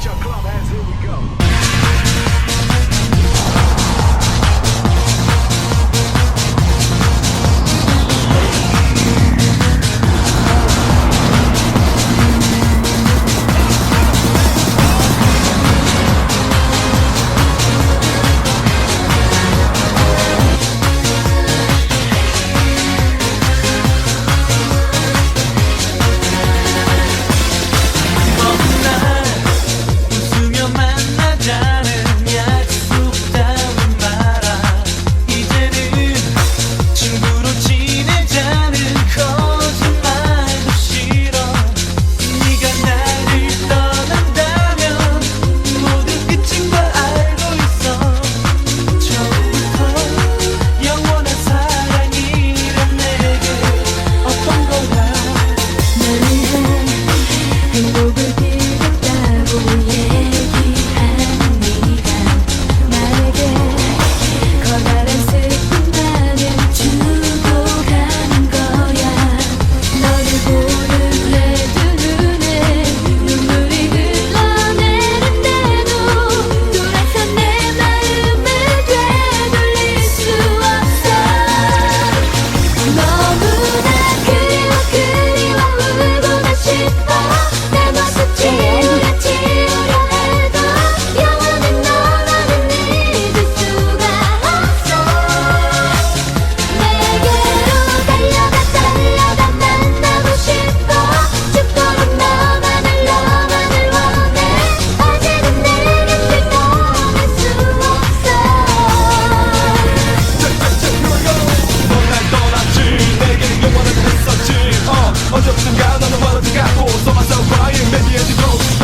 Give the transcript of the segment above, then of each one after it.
at your hands, here we go. 어느 순간 나는 멀어져가고 So myself crying maybe at the road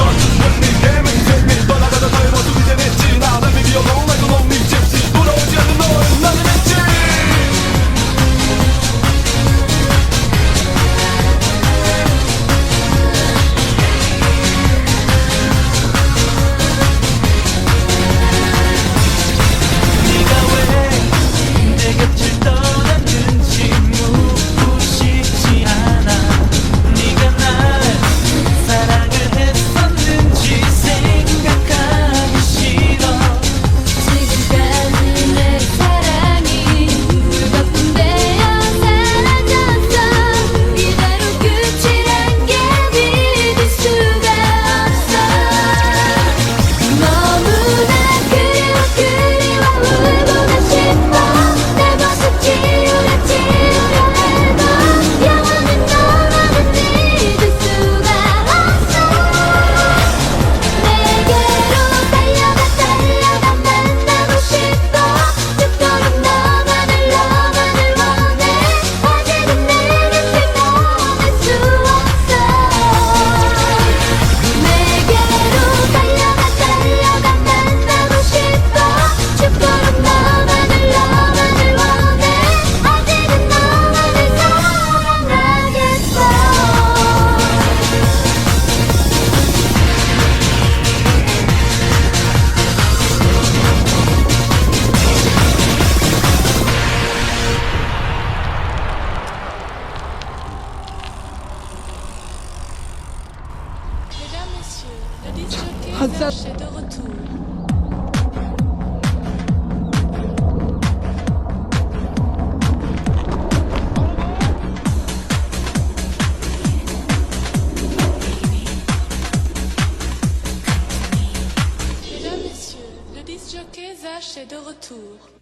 de retour.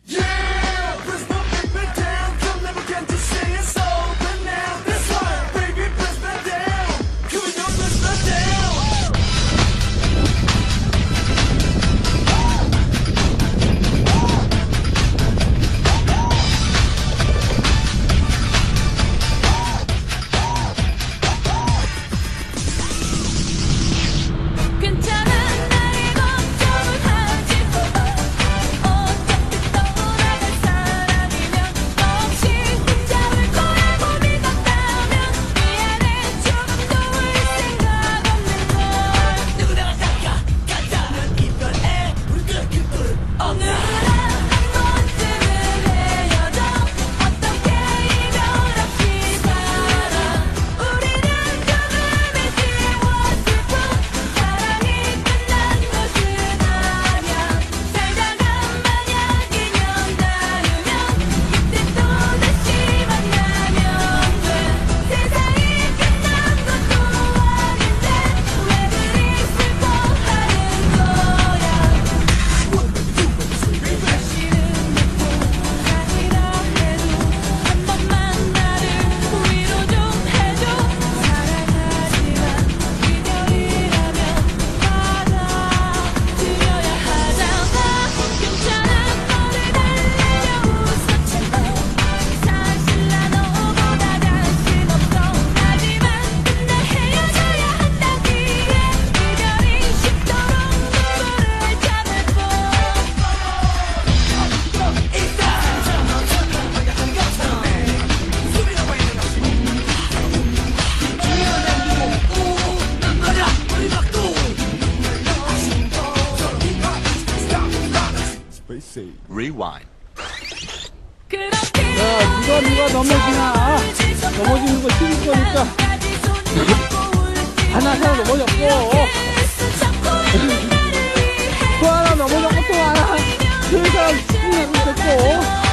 하나 하나 넘어졌고. 또 하나 넘어졌고 또 하나. 둘셋 사람 죽고.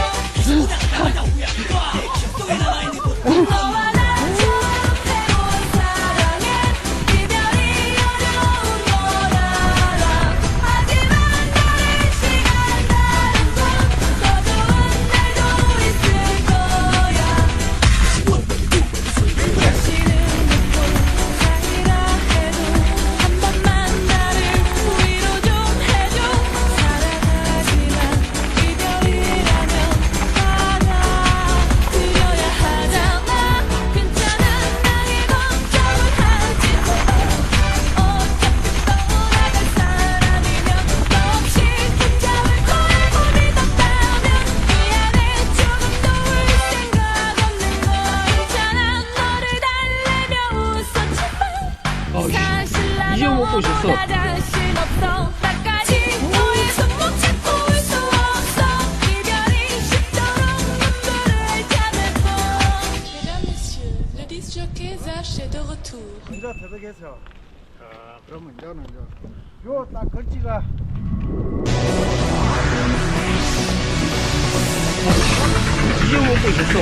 이제 못 보셨어. 혼자 태백에서 아, 그러면 저는 요딱 걸치가 이제 못 보셨어.